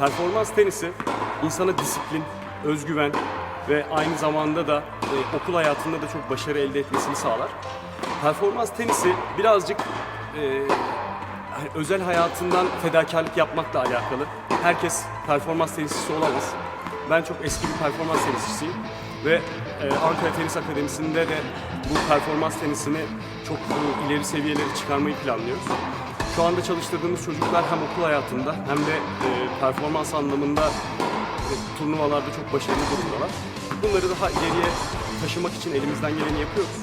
Performans tenisi insana disiplin, özgüven ve aynı zamanda da e, okul hayatında da çok başarı elde etmesini sağlar. Performans tenisi birazcık e, hani özel hayatından fedakarlık yapmakla alakalı. Herkes performans tenisçisi olamaz. Ben çok eski bir performans tenisçisiyim ve e, Ankara Tenis Akademisi'nde de bu performans tenisini çok e, ileri seviyelere çıkarmayı planlıyoruz. Şu anda çalıştırdığımız çocuklar hem okul hayatında hem de e, performans anlamında e, turnuvalarda çok başarılı durumdalar. Bunları daha ileriye taşımak için elimizden geleni yapıyoruz.